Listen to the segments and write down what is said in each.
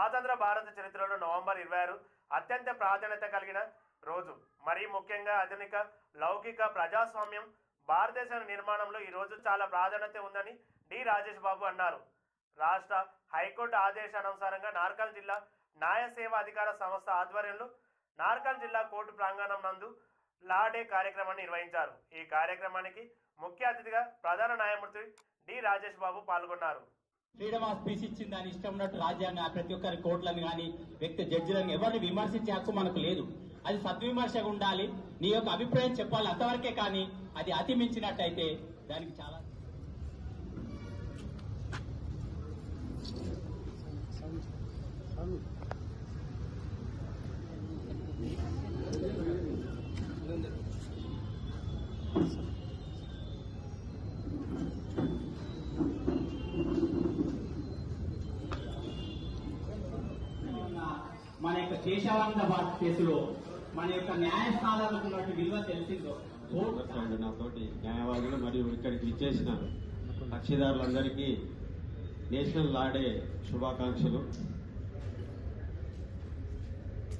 స్వాతంత్ర భారత చరిత్రలో నవంబర్ ఇరవై ఆరు అత్యంత ప్రాధాన్యత కలిగిన రోజు. మరీ ముఖ్యంగా ఆధునిక లౌకిక ప్రజాస్వామ్యం భారతదేశ నిర్మాణంలో ఈ రోజు చాలా ప్రాధాన్యత ఉందని డి. రాజేష్ బాబు అన్నారు. రాష్ట్ర హైకోర్టు ఆదేశానుసారంగా నార్కల్ జిల్లా న్యాయ సేవ అధికార సంస్థ ఆధ్వర్యంలో నార్కల్ జిల్లా కోర్టు ప్రాంగణం నందు లాడే కార్యక్రమాన్ని నిర్వహించారు. ఈ కార్యక్రమానికి ముఖ్య అతిథిగా ప్రధాన న్యాయమూర్తి డి. రాజేష్ బాబు పాల్గొన్నారు. ఫ్రీడమ్ ఆఫ్ స్పీచ్ ఇచ్చింది దాని ఇష్టం ఉన్నట్టు రాజ్యాంగ ప్రతి ఒక్కరి కోర్టులను కానీ వ్యక్తి జడ్జిలను ఎవరిని విమర్శించే హక్కు మనకు లేదు. అది సద్విమర్శగా ఉండాలి. నీ యొక్క అభిప్రాయం చెప్పాలి అంతవరకే కానీ అది అతిమించినట్టయితే దానికి చాలా ఉన్న మన యొక్క కేసులో మన యొక్క న్యాయస్థానాలకు ఉన్నట్టు విలువ తెలిసిందో? నాతోటి. న్యాయవాదులు మరియు ఇక్కడికి విచ్చేసిన కక్షిదారులందరికీ నేషనల్ లాడే శుభాకాంక్షలు.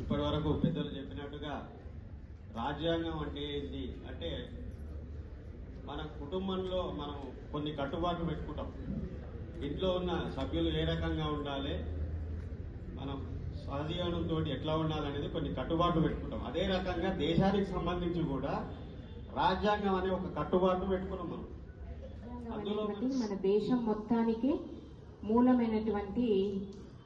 ఇప్పటి వరకు పెద్దలు చెప్పినట్టుగా రాజ్యాంగం అంటే ఏంటి? అంటే మన కుటుంబంలో మనం కొన్ని కట్టుబాట్లు పెట్టుకుంటాం. ఇంట్లో ఉన్న సభ్యులు ఏ రకంగా ఉండాలి? మనం సహజీవనంతో ఎట్లా ఉండాలనేది కొన్ని కట్టుబాట్లు పెట్టుకుంటాం. అదే రకంగా దేశానికి సంబంధించి కూడా రాజ్యాంగం అనే ఒక కట్టుబాటు పెట్టుకున్నాం మనం. అందులో మన దేశం మొత్తానికి మూలమైనటువంటి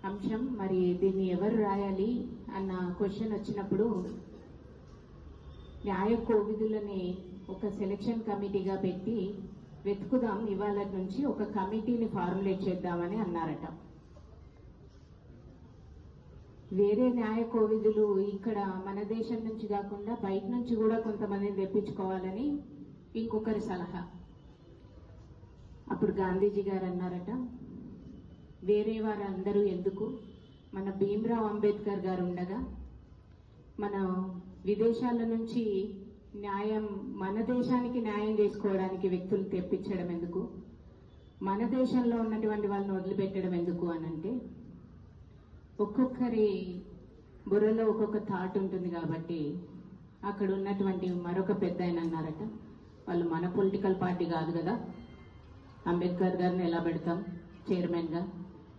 అంశం. మరి దీన్ని ఎవరు రాయాలి అన్న క్వశ్చన్ వచ్చినప్పుడు న్యాయ కోవిదులని ఒక సెలక్షన్ కమిటీగా పెట్టి వెతుకుదాం. ఇవాళ నుంచి ఒక కమిటీని ఫార్ములేట్ చేద్దామని అన్నారట. వేరే న్యాయ కోవిదులు ఇక్కడ మన దేశం నుంచి కాకుండా బయట నుంచి కూడా కొంతమందిని తెప్పించుకోవాలని ఇంకొకరి సలహా. అప్పుడు గాంధీజీ గారు అన్నారట వేరే వారందరూ ఎందుకు? మన భీమ్రావ్ అంబేద్కర్ గారు ఉండగా మన విదేశాల నుంచి న్యాయం మన దేశానికి న్యాయం చేసుకోవడానికి వ్యక్తులు తెప్పించడం ఎందుకు? మన దేశంలో ఉన్నటువంటి వాళ్ళని వదిలిపెట్టడం ఎందుకు అని అంటే ఒక్కొక్కరి బుర్రలో ఒక్కొక్క థాట్ ఉంటుంది కాబట్టి అక్కడ ఉన్నటువంటి మరొక పెద్ద ఆయన అన్నారట. వాళ్ళు మన పొలిటికల్ పార్టీ కాదు కదా. అంబేద్కర్ గారిని ఎలా పెడతాం? చైర్మన్గా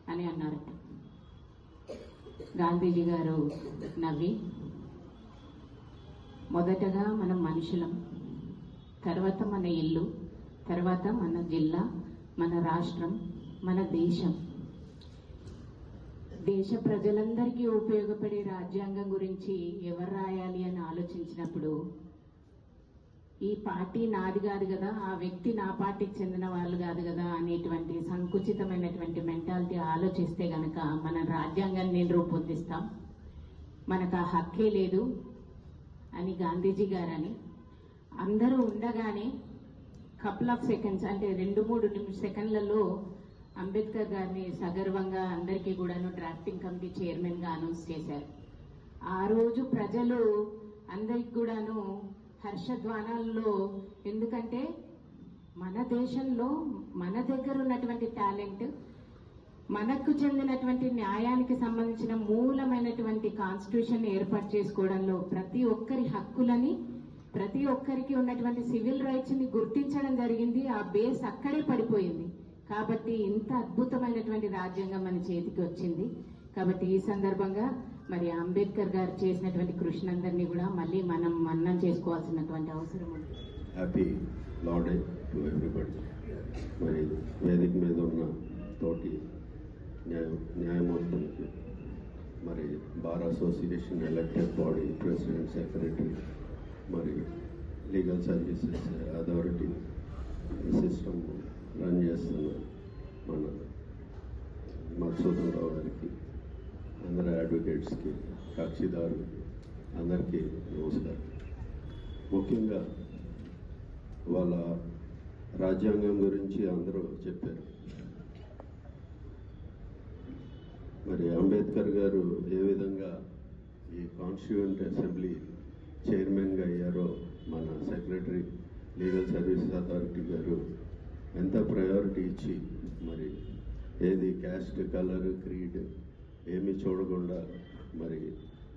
అని అన్నారట. గాంధీజీ గారు నవ్వి మొదటగా మనం మనుషులం. తర్వాత మన ఇల్లు తర్వాత మన జిల్లా మన రాష్ట్రం మన దేశం. దేశ ప్రజలందరికీ ఉపయోగపడే రాజ్యాంగం గురించి ఎవరు రాయాలి అని ఆలోచించినప్పుడు ఈ పార్టీ నాది కాదు కదా ఆ వ్యక్తి నా పార్టీకి చెందిన వాళ్ళు కాదు కదా అనేటువంటి సంకుచితమైనటువంటి మెంటాలిటీ ఆలోచిస్తే గనక మన రాజ్యాంగాన్ని నేను రూపొందిస్తాం. మనకు ఆ హక్కే లేదు అని గాంధీజీ గారని. అందరూ ఉండగానే కపుల్ ఆఫ్ సెకండ్స్ అంటే రెండు మూడు నిమిష సెకండ్లలో అంబేద్కర్ గారిని సగర్వంగా అందరికీ కూడాను డ్రాఫ్టింగ్ కమిటీ చైర్మన్గా అనౌన్స్ చేశారు. ఆ రోజు ప్రజలు అందరికి కూడాను హర్షధ్వానాల్లో ఎందుకంటే మన దేశంలో మన దగ్గర ఉన్నటువంటి టాలెంట్ మనకు చెందినటువంటి న్యాయానికి సంబంధించిన మూలమైనటువంటి కాన్స్టిట్యూషన్ ఏర్పాటు చేసుకోవడంలో ప్రతి ఒక్కరి హక్కులని ప్రతి ఒక్కరికి ఉన్నటువంటి సివిల్ రైట్స్ని గుర్తించడం జరిగింది. ఆ బేస్ అక్కడే పడిపోయింది. కాబట్టి ఇంత అద్భుతమైనటువంటి రాజ్యాంగం మన చేతికి వచ్చింది. కాబట్టి ఈ సందర్భంగా మరి అంబేద్కర్ గారు చేసినటువంటి కృషినందరినీ కూడా మళ్ళీ మనం మన్నం చేసుకోవాల్సినటువంటి అవసరం ఉంది. హ్యాపీ లాడే టు ఎవ్రీబడి మరి వేదిక మీద ఉన్న తోటి న్యాయ న్యాయమూర్తులకి మరి bar association elected body president secretary మరి లీగల్ సర్వీసెస్ అథారిటీ అందరు కక్షిదారు అందరికీ నమస్కారం. ముఖ్యంగా వాళ్ళ రాజ్యాంగం గురించి అందరూ చెప్పారు. మరి అంబేద్కర్ గారు ఏ విధంగా ఈ కాన్స్టిట్యూంట్ అసెంబ్లీ చైర్మన్గా అయ్యారో మన సెక్రటరీ లీగల్ సర్వీసెస్ అథారిటీ గారు ఎంత ప్రయారిటీ ఇచ్చి మరి ఏది క్యాస్ట్ కలర్ క్రీడ్ ఏమీ చూడకుండా మరి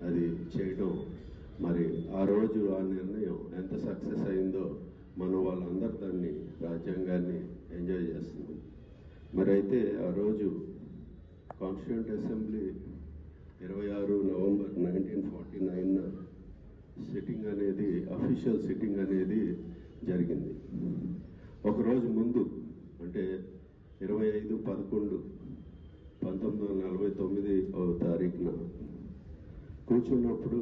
అది చేయడం మరి ఆ రోజు ఆ నిర్ణయం ఎంత సక్సెస్ అయిందో మనం వాళ్ళందరూ దాన్ని రాజ్యాంగాన్ని ఎంజాయ్ చేస్తున్నాం మరి అయితే ఆ రోజు కాన్స్టిట్యూంట్ అసెంబ్లీ ఇరవై ఆరు November nineteen forty nine sitting అనేది అఫీషియల్ సిట్టింగ్ అనేది జరిగింది. ఒకరోజు ముందు అంటే ఇరవై ఐదు పదకొండు పంతొమ్మిది వందల నలభై తొమ్మిది తారీఖున కూర్చున్నప్పుడు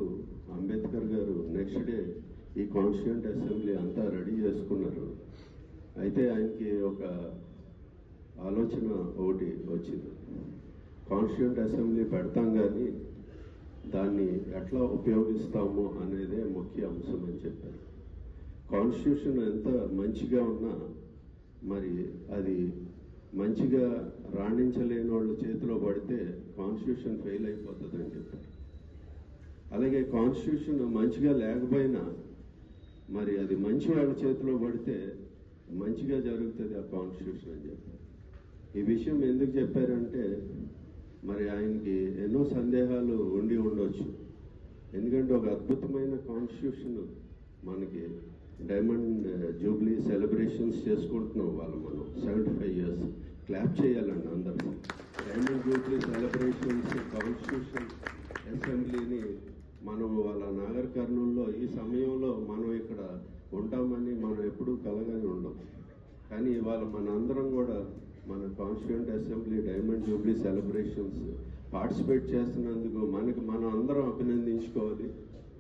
అంబేద్కర్ గారు నెక్స్ట్ డే ఈ కాన్స్టిట్యూంట్ అసెంబ్లీ అంతా రెడీ చేసుకున్నారు. అయితే ఆయనకి ఒక ఆలోచన ఒకటి వచ్చింది. కాన్స్టిట్యూంట్ అసెంబ్లీ పెడతాం కానీ దాన్ని ఎట్లా ఉపయోగిస్తాము అనేదే ముఖ్య అంశం అని చెప్పారు. కాన్స్టిట్యూషన్ ఎంత మంచిగా ఉన్నా మరి అది మంచిగా రాణించలేని వాళ్ళ చేతిలో పడితే కాన్స్టిట్యూషన్ ఫెయిల్ అయిపోతుందని చెప్పారు. అలాగే కాన్స్టిట్యూషన్ మంచిగా లేకపోయినా మరి అది మంచి వాళ్ళ చేతిలో పడితే మంచిగా జరుగుతుంది ఆ కాన్స్టిట్యూషన్ అని చెప్పారు. ఈ విషయం ఎందుకు చెప్పారంటే మరి ఆయనకి ఎన్నో సందేహాలు ఉండి ఉండొచ్చు. ఎందుకంటే ఒక అద్భుతమైన కాన్స్టిట్యూషన్ మనకి డైమండ్ జూబ్లీ సెలబ్రేషన్స్ చేసుకుంటున్నాం వాళ్ళు మనం. సెవెంటీ ఫైవ్ ఇయర్స్ క్లాప్ చేయాలండి అందరూ డైమండ్ జూబ్లీ సెలబ్రేషన్స్ కాన్స్టిట్యూషన్ అసెంబ్లీని మనం వాళ్ళ నాగర్ కర్నూల్లో ఈ సమయంలో మనం ఇక్కడ ఉంటామని మనం ఎప్పుడూ కలగానే ఉండం. కానీ ఇవాళ మన అందరం కూడా మన constituent assembly diamond jubilee celebrations participate చేస్తున్నందుకు మనకి మనం అందరం అభినందించుకోవాలి.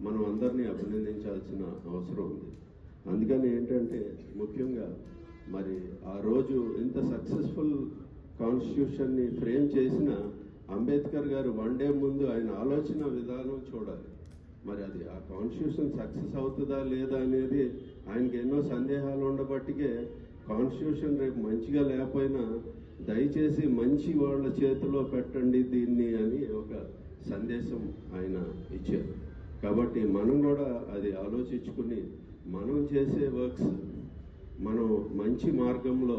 మనం అందరినీ అభినందించాల్సిన అవసరం ఉంది. అందుకని ఏంటంటే ముఖ్యంగా మరి ఆ రోజు ఇంత సక్సెస్ఫుల్ కాన్స్టిట్యూషన్ని ఫ్రేమ్ చేసిన అంబేద్కర్ గారు వన్ డే ముందు ఆయన ఆలోచన విధానం చూడాలి. మరి అది ఆ కాన్స్టిట్యూషన్ సక్సెస్ అవుతుందా లేదా అనేది ఆయనకి ఎన్నో సందేహాలు ఉండబట్టికే కాన్స్టిట్యూషన్ రేపు మంచిగా లేకపోయినా దయచేసి మంచి వాళ్ళ చేతిలో పెట్టండి దీన్ని అని ఒక సందేశం ఆయన ఇచ్చారు. కాబట్టి మనం కూడా అది ఆలోచించుకుని మనం చేసే వర్క్స్ మనం మంచి మార్గంలో